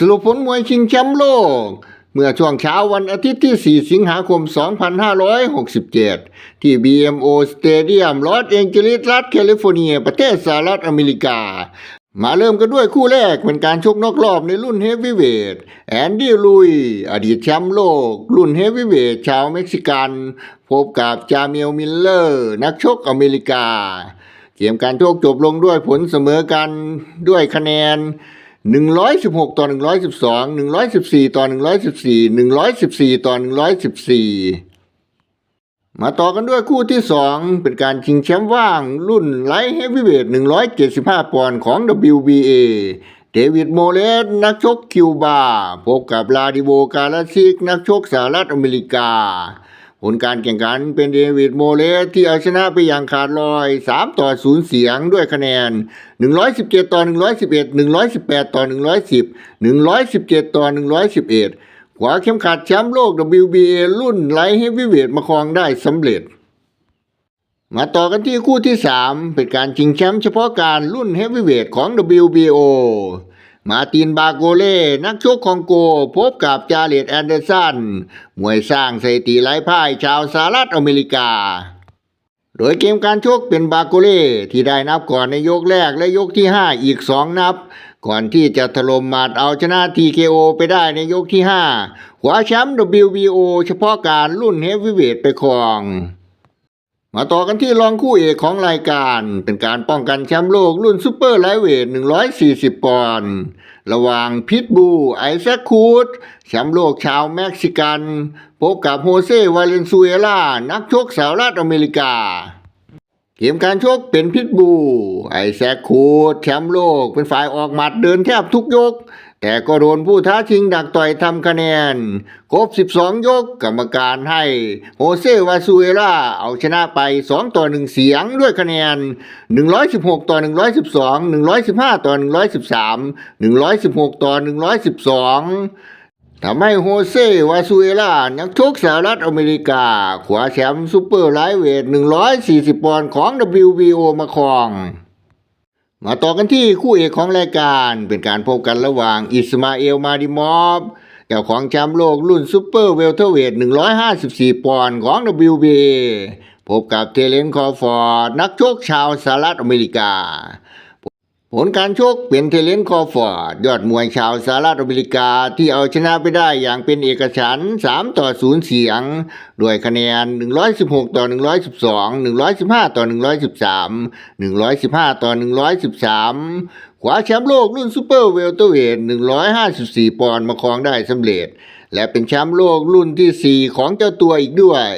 สรุปผลมวยชิงแชมป์โลก เมื่อช่วงเช้าวันอาทิตย์ที่ 4 สิงหาคม 2567 ที่ BMO Stadium ลอสแองเจลิสรัฐแคลิฟอร์เนีย ประเทศสหรัฐอเมริกา มาเริ่มกันด้วยคู่แรกเป็นการชกนอกรอบในรุ่นเฮฟวีเวทแอนดี้ลุย อดีตแชมป์โลก รุ่นเฮฟวีเวทชาวเม็กซิกัน พบกับจาเมลมิลเลอร์ นักชกอเมริกา เกมการชกจบลงด้วยผลเสมอกันด้วยคะแนน 116ต่อ112 114ต่อ114 114ต่อ114มาต่อกันด้วยคู่ที่2เป็นการชิงแชมป์ว่างรุ่นไลท์เฮฟวีเวท175ปอนด์ของ WBA เดวิดโมเลสนักชกคิวบา พบกับลาดิโวกาลาซิก นักชกสหรัฐอเมริกา ผลการแข่งขันเป็นเดวิดโมเลสที่เอาชนะไปอย่างขาดลอย 3 ต่อ 0 เสียงด้วยคะแนน 117 ต่อ 111 118 ต่อ 110 117 ต่อ 111 ขวาเข็มขัดแชมป์โลก WBA รุ่นไลท์เฮฟวีเวทมาครองได้สำเร็จ มาต่อกันที่คู่ที่ 3 เป็นการชิงแชมป์เฉพาะการรุ่นเฮฟวีเวทของ WBO มาตินบาโกเล่ นักชกคองโก พบกับจาเลตแอนเดอร์สัน มวยสร้างสถิติไร้พ่ายชาวสหรัฐอเมริกา โดยเกมการชกเป็นบาโกเล่ ที่ได้นับก่อนในยกแรกและยกที่ 5 อีก 2 นับ ก่อนที่จะถล่มมัดเอาชนะ TKO ไปได้ในยกที่ 5 ขวาแชมป์ WBO เฉพาะการรุ่นเฮฟวีเวทไปครอง มาต่อกันที่รองคู่เอกของรายการ เป็นการป้องกันแชมป์โลกรุ่นซูเปอร์ไลท์เวท 140 ปอนด์ระหว่างพิทบูไอแซคคูดแชมป์โลกชาวเม็กซิกัน พบกับโฮเซวาเลนซุเอลานักชกสหรัฐอเมริกา เกมการชกเป็นพิทบู ไอแซคคูดแชมป์โลก เป็นฝ่ายออกหมัดเดินแทบทุกยก แต่ก็โดนผู้ท้าชิงดักต่อยทำคะแนน ครบ 12 ยกกรรมการให้โฮเซวาซูเอล่าเอาชนะไป 2 ต่อ 1 เสียงด้วยคะแนน 116 ต่อ 112 115 ต่อ 113 116 ต่อ 112 ทำให้โฮเซวาซูเอล่านักชกสหรัฐอเมริกา ขวาแชมป์ซูเปอร์ไลท์เวท 140 ปอนด์ของ WBO มาครอง มาต่อกันที่คู่เอกของรายการเป็นการพบกันระหว่างอิสมาเอลมาดิมอฟเจ้าของแชมป์โลกรุ่นซูเปอร์เวลเทอร์เวท 154 ปอนด์ของ WBA พบกับเทเลนคอฟอร์ด นักชกชาวสหรัฐอเมริกา ผลการชกเป็นเทเลนคอฟอร์ดยอดมวยชาวสหรัฐอเมริกาที่เอาชนะไปได้อย่างเป็นเอกฉันท์3ต่อ 0 เสียง ด้วยคะแนน 116 ต่อ 112 115 ต่อ 113 115 ต่อ 113 ขวาแชมป์โลกรุ่นซูเปอร์เวลเตอร์เวท154 ปอนด์มาครองได้สำเร็จ และเป็นแชมป์โลกรุ่นที่ 4 ของเจ้าตัวอีกด้วย